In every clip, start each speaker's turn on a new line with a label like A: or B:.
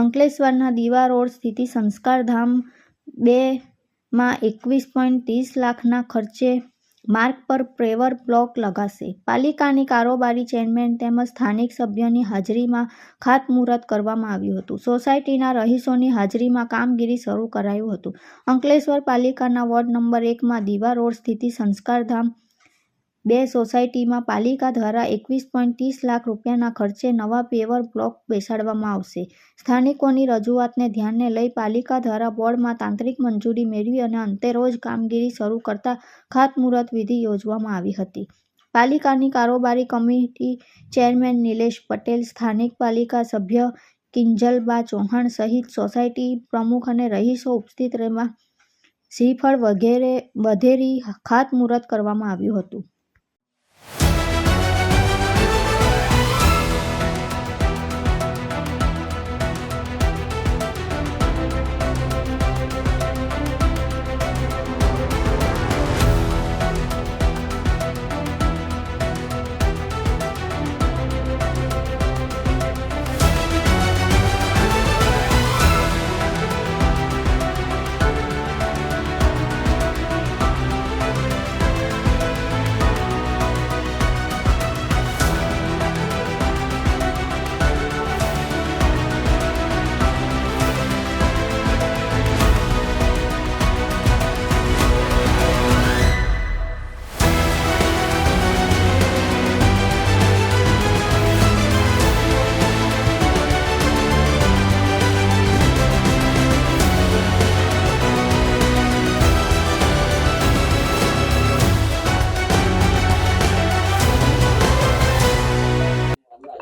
A: અંકલેશ્વરના દીવા રોડ સ્થિત સંસ્કારધામ બેમાં એકવીસ પોઈન્ટ ત્રીસ લાખના ખર્ચે માર્ગ પર પ્રેવર બ્લોક લગાશે. પાલિકાની કારોબારી ચેરમેન તેમજ સ્થાનિક સભ્યોની હાજરીમાં ખાતમુહૂર્ત કરવામાં આવ્યું હતું. સોસાયટીના રહીશોની હાજરીમાં કામગીરી શરૂ કરાયું હતું. અંકલેશ્વર પાલિકાના વોર્ડ નંબર એકમાં દીવા રોડ સ્થિત સંસ્કારધામ બે સોસાયટીમાં પાલિકા દ્વારા એકવીસ પોઈન્ટ ત્રીસ લાખ રૂપિયાના ખર્ચે નવા પેવર બ્લોક બેસાડવામાં આવશે. સ્થાનિકોની રજૂઆતને ધ્યાને લઈ પાલિકા દ્વારા બોર્ડમાં તાંત્રિક મંજૂરી મેળવી અને અંતે રોજ કામગીરી શરૂ કરતા ખાતમુહૂર્ત વિધિ યોજવામાં આવી હતી. પાલિકાની કારોબારી કમિટી ચેરમેન નિલેશ પટેલ, સ્થાનિક પાલિકા સભ્ય કિંજલબા ચૌહાણ સહિત સોસાયટી પ્રમુખ અને રહીશો ઉપસ્થિત રહેવા શ્રીફળ વગેરે, વધેરી ખાતમુહૂર્ત કરવામાં આવ્યું હતું.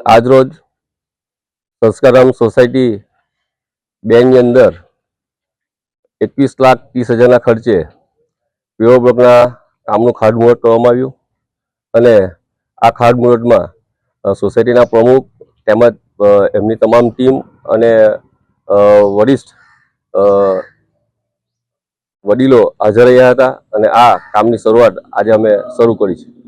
B: આજરોજ સંસ્કારામ સોસાયટી બેંકની અંદર એકવીસ લાખ ત્રીસ હજારના ખર્ચે પીઓ બ્લોકના કામનું ખાડમુહૂર્ત કરવામાં આવ્યું અને આ ખાડમુહૂર્તમાં સોસાયટીના પ્રમુખ તેમજ એમની તમામ ટીમ અને વરિષ્ઠ વડીલો હાજર રહ્યા હતા અને આ કામની શરૂઆત આજે અમે શરૂ કરી છે.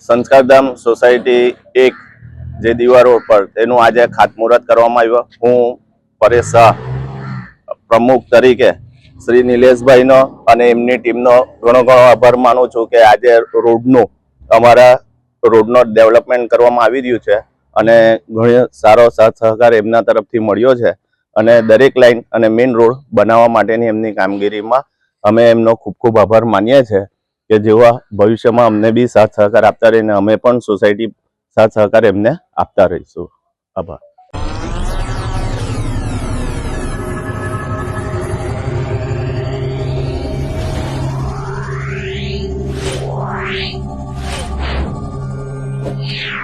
C: સંસ્કારધામ સોસાયટી એક જે દીવા રોડ પર તેનું આજે ખાતમુહૂર્ત કરવામાં આવ્યું. હું પરેશ શાહ, પ્રમુખ તરીકે શ્રી નિલેશભાઈનો અને એમની ટીમનો ઘણો ઘણો આભાર માનું છું કે આજે રોડનું અમારા રોડનો ડેવલપમેન્ટ કરવામાં આવી રહ્યું છે અને ઘણો સારો સાથ સહકાર એમના તરફથી મળ્યો છે અને દરેક લાઈન અને મેઇન રોડ બનાવવા માટેની એમની કામગીરીમાં અમે એમનો ખૂબ ખૂબ આભાર માનીએ છીએ. કે જેવા ભવિષ્યમાં અમને બી સાથ સહકાર આપતા રહીને અમે પણ સોસાયટી સાથ સહકાર એમને આપતા રહીશું આભાર
D: Yeah.